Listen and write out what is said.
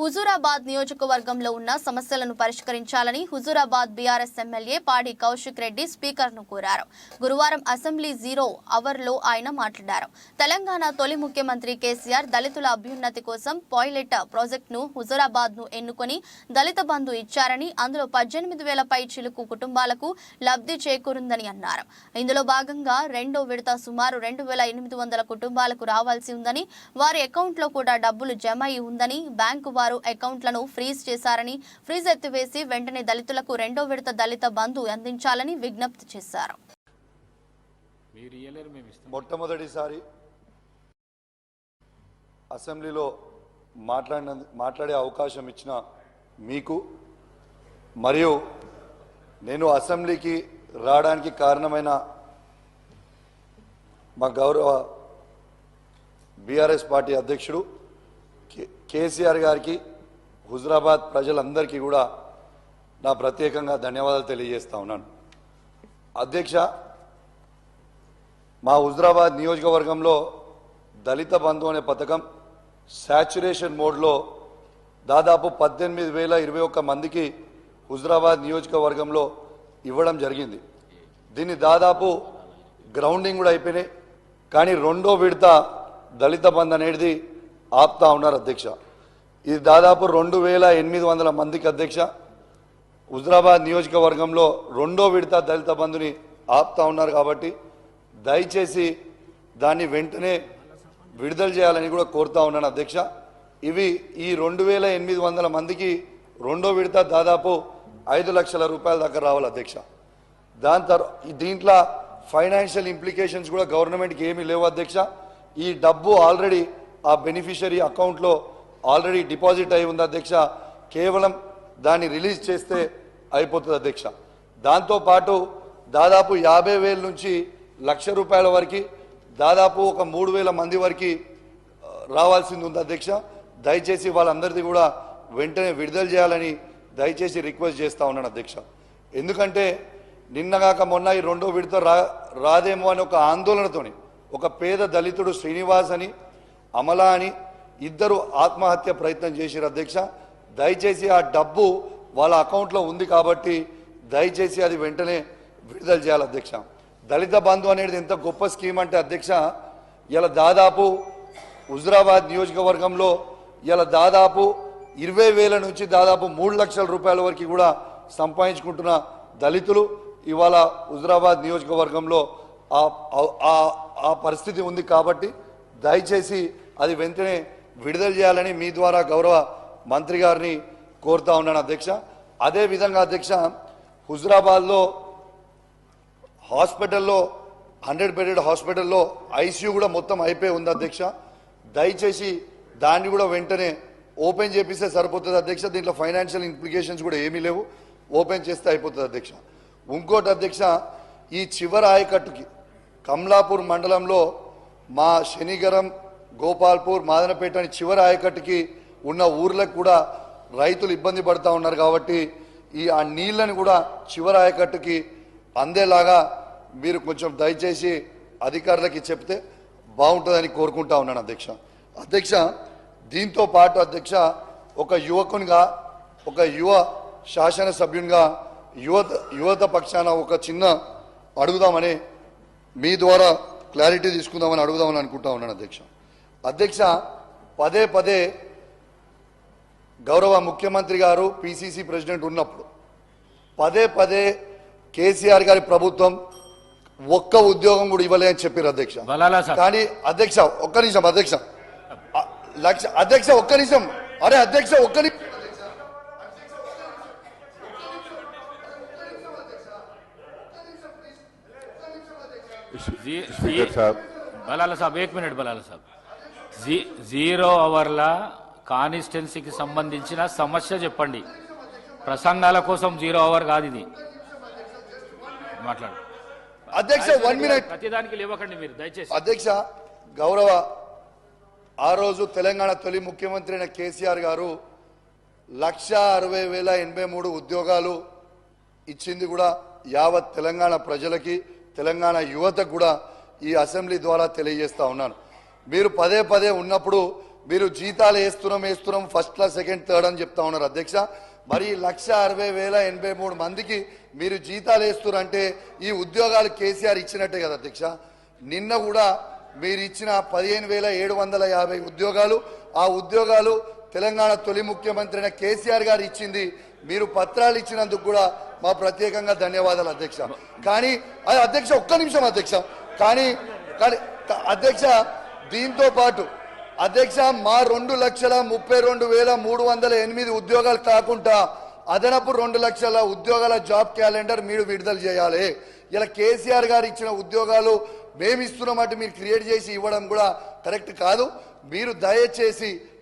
హుజూరాబాద్ నియోజకవర్గంలో ఉన్న సమస్యలను పరిష్కరించాలని హుజూరాబాద్ బీఆర్ఎస్ ఎమ్మెల్యే పాడి కౌశిక్ రెడ్డి స్పీకర్ను కోరారు. గురువారం అసెంబ్లీ జీరో అవర్లో ఆయన మాట్లాడారు. తెలంగాణ తొలి ముఖ్యమంత్రి కేసీఆర్ దళితుల అభ్యున్నతి కోసం పాయిలెట్ ప్రాజెక్టును హుజూరాబాద్ను ఎన్నుకొని దళిత బంధు ఇచ్చారని అందులో పద్దెనిమిది వేల పై చిలుకు కుటుంబాలకు లబ్ధి చేకూరుందని అన్నారు. ఇందులో భాగంగా రెండో విడత సుమారు రెండు వేల ఎనిమిది వందల కుటుంబాలకు రావాల్సి ఉందని వారి అకౌంట్లో కూడా డబ్బులు జమ అయి ఉందని బ్యాంకు వారు అకౌంట్లను ఫ్రీజ్ చేశారని ఫ్రీజ్ ఎత్తివేసి వెంటనే దళితులకు రెండో విడత దళిత బంధు అందించాలని విజ్ఞప్తి చేశారు. మొట్టమొదటిసారి అసెంబ్లీలో మాట్లాడిన మాట్లాడే అవకాశం ఇచ్చిన మీకు మరియు నేను అసెంబ్లీకి రావడానికి కారణమైన మా గౌరవ బీఆర్ఎస్ పార్టీ అధ్యక్షుడు కేసీఆర్ గారికి హుజరాబాద్ ప్రజలందరికీ కూడా నా ప్రత్యేకంగా ధన్యవాదాలు తెలియజేస్తా ఉన్నాను. అధ్యక్ష మా హుజరాబాద్ నియోజకవర్గంలో దళిత బంధు అనే పథకం శాచురేషన్ మోడ్లో దాదాపు పద్దెనిమిది వేల ఇరవై ఒక్క మందికి హుజరాబాద్ నియోజకవర్గంలో ఇవ్వడం జరిగింది. దీన్ని దాదాపు గ్రౌండింగ్ కూడా అయిపోయినాయి. కానీ రెండో విడత దళిత బంధు అనేది ఆపుతా ఉన్నారు అధ్యక్ష. ఇది దాదాపు రెండు వేల ఎనిమిది వందల మందికి అధ్యక్ష. హుజరాబాద్ నియోజకవర్గంలో రెండో విడత దళిత బంధుని ఆపుతా ఉన్నారు కాబట్టి దయచేసి దాన్ని వెంటనే విడుదల చేయాలని కూడా కోరుతా ఉన్నాను అధ్యక్ష. ఇవి ఈ రెండు వేల ఎనిమిది వందల మందికి రెండో విడత దాదాపు ఐదు లక్షల రూపాయల దాకా రావాలి అధ్యక్ష. దాని తర్వాత దీంట్లో ఫైనాన్షియల్ ఇంప్లికేషన్స్ కూడా గవర్నమెంట్కి ఏమీ లేవు అధ్యక్ష. ఈ డబ్బు ఆల్రెడీ ఆ బెనిఫిషరీ అకౌంట్లో ఆల్రెడీ డిపాజిట్ అయి ఉంది అధ్యక్ష. కేవలం దాన్ని రిలీజ్ చేస్తే అయిపోతుంది అధ్యక్ష. దాంతోపాటు దాదాపు యాభై వేల నుంచి లక్ష రూపాయల వరకు దాదాపు ఒక మూడు వేల మంది వరకు రావాల్సింది ఉంది అధ్యక్ష. దయచేసి వాళ్ళందరిది కూడా వెంటనే విడుదల చేయాలని దయచేసి రిక్వెస్ట్ చేస్తా ఉన్నాను అధ్యక్ష. ఎందుకంటే నిన్నగాక మొన్న ఈ రెండో విడత రా రాదేమో అని ఒక ఆందోళనతోని ఒక పేద దళితుడు శ్రీనివాస్ అని అమలా అని ఇద్దరు ఆత్మహత్య ప్రయత్నం చేశారు అధ్యక్ష. దయచేసి ఆ డబ్బు వాళ్ళ అకౌంట్లో ఉంది కాబట్టి దయచేసి అది వెంటనే విడుదల చేయాలి అధ్యక్ష. దళిత బంధు అనేది ఎంత గొప్ప స్కీమ్ అంటే అధ్యక్ష ఇలా దాదాపు హుజరాబాద్ నియోజకవర్గంలో ఇలా దాదాపు ఇరవై వేల నుంచి దాదాపు మూడు లక్షల రూపాయల వరకు కూడా సంపాదించుకుంటున్న దళితులు ఇవాళ హుజరాబాద్ నియోజకవర్గంలో ఆ- ఆ పరిస్థితి ఉంది కాబట్టి దయచేసి అది వెంటనే విడుదల చేయాలని మీ ద్వారా గౌరవ మంత్రి గారిని కోరుతా ఉన్నాను అధ్యక్ష. అదే విధంగా అధ్యక్ష హుజరాబాద్లో హాస్పిటల్లో హండ్రెడ్ బెడెడ్ హాస్పిటల్లో ఐసీయూ కూడా మొత్తం అయిపోయి ఉంది అధ్యక్ష. దయచేసి దాన్ని కూడా వెంటనే ఓపెన్ చేపిస్తే సరిపోతుంది అధ్యక్ష. దీంట్లో ఫైనాన్షియల్ ఇంప్లికేషన్స్ కూడా ఏమీ లేవు. ఓపెన్ చేస్తే అయిపోతుంది అధ్యక్ష. ఇంకోటి అధ్యక్ష ఈ చివరి ఆయకట్టుకి కమలాపూర్ మండలంలో మా శనిగరం గోపాల్పూర్ మాదనపేట అని చివరి ఆయకట్టుకి ఉన్న ఊర్లకు కూడా రైతులు ఇబ్బంది పడుతూ ఉన్నారు కాబట్టి ఈ ఆ నీళ్ళని కూడా చివరి ఆయకట్టుకి అందేలాగా మీరు కొంచెం దయచేసి అధికారులకి చెప్తే బాగుంటుందని కోరుకుంటా ఉన్నాను అధ్యక్ష. అధ్యక్ష దీంతో పాటు అధ్యక్ష ఒక యువకునిగా ఒక యువ శాసనసభ్యునిగా యువత యువత పక్షాన ఒక చిన్న అడుగుదామని మీ ద్వారా క్లారిటీ తీసుకుందామని అడుగుదామని అనుకుంటా ఉన్నాను అధ్యక్ష. అధ్యక్ష పదే పదే గౌరవ ముఖ్యమంత్రి గారు పిసిసి ప్రెసిడెంట్ ఉన్నప్పుడు పదే పదే కేసీఆర్ గారి ప్రభుత్వం ఒక్క ఉద్యోగం కూడా ఇవ్వలే అని చెప్పారు అధ్యక్ష. కానీ అధ్యక్ష ఒక్క నిమిషం అధ్యక్ష. లక్ష అధ్యక్ష ఒక్క నిమిషం. అరే అధ్యక్ష ఒక్క నిమిషం સ્પીકર સાહેબ બલાલા સાહેબ એક મિનિટ జీరో అవర్ల కానిస్టెన్సీకి సంబంధించిన సమస్య చెప్పండి. ప్రసంగాల కోసం జీరో అవర్ కాదు ఇది. మాట్లాడు. అధ్యక్ష వన్ మినిట్ ప్రతిదానికి లేవకండి మీరు దయచేసి. అధ్యక్ష గౌరవ ఆ రోజు తెలంగాణ తొలి ముఖ్యమంత్రి అయిన కేసీఆర్ గారు లక్ష అరవై వేల ఎనభై మూడు ఉద్యోగాలు ఇచ్చింది కూడా యావత్ తెలంగాణ ప్రజలకి. తెలంగాణ యువతకు కూడా ఈ అసెంబ్లీ ద్వారా తెలియజేస్తా ఉన్నాను. మీరు పదే పదే ఉన్నప్పుడు మీరు జీతాలు వేస్తున్నాం వేస్తున్నాం ఫస్ట్ క్లాస్ సెకండ్ థర్డ్ అని చెప్తా ఉన్నారు అధ్యక్ష. మరి లక్ష అరవై వేల ఎనభై మూడు మందికి మీరు జీతాలు వేస్తున్నారంటే ఈ ఉద్యోగాలు కేసీఆర్ ఇచ్చినట్టే కదా అధ్యక్ష. నిన్న కూడా మీరు ఇచ్చిన పదిహేను వేల ఏడు వందల యాభై ఉద్యోగాలు ఆ ఉద్యోగాలు తెలంగాణ తొలి ముఖ్యమంత్రి అయిన కేసీఆర్ గారు ఇచ్చింది మీరు పత్రాలు ఇచ్చినందుకు కూడా మా ప్రత్యేకంగా ధన్యవాదాలు అధ్యక్ష. కానీ అది అధ్యక్ష ఒక్క నిమిషం అధ్యక్ష. కానీ కానీ అధ్యక్ష దీంతో పాటు అధ్యక్ష మా రెండు లక్షల ముప్పై రెండు వేల మూడు వందల ఎనిమిది ఉద్యోగాలు కాకుండా అదనపు రెండు లక్షల ఉద్యోగాల జాబ్ క్యాలెండర్ మీరు విడుదల చేయాలి. ఇలా కేసీఆర్ గారు ఇచ్చిన ఉద్యోగాలు మేము ఇస్తున్నామంటే మీరు క్రియేట్ చేసి ఇవ్వడం కూడా కరెక్ట్ కాదు. మీరు దయచేసి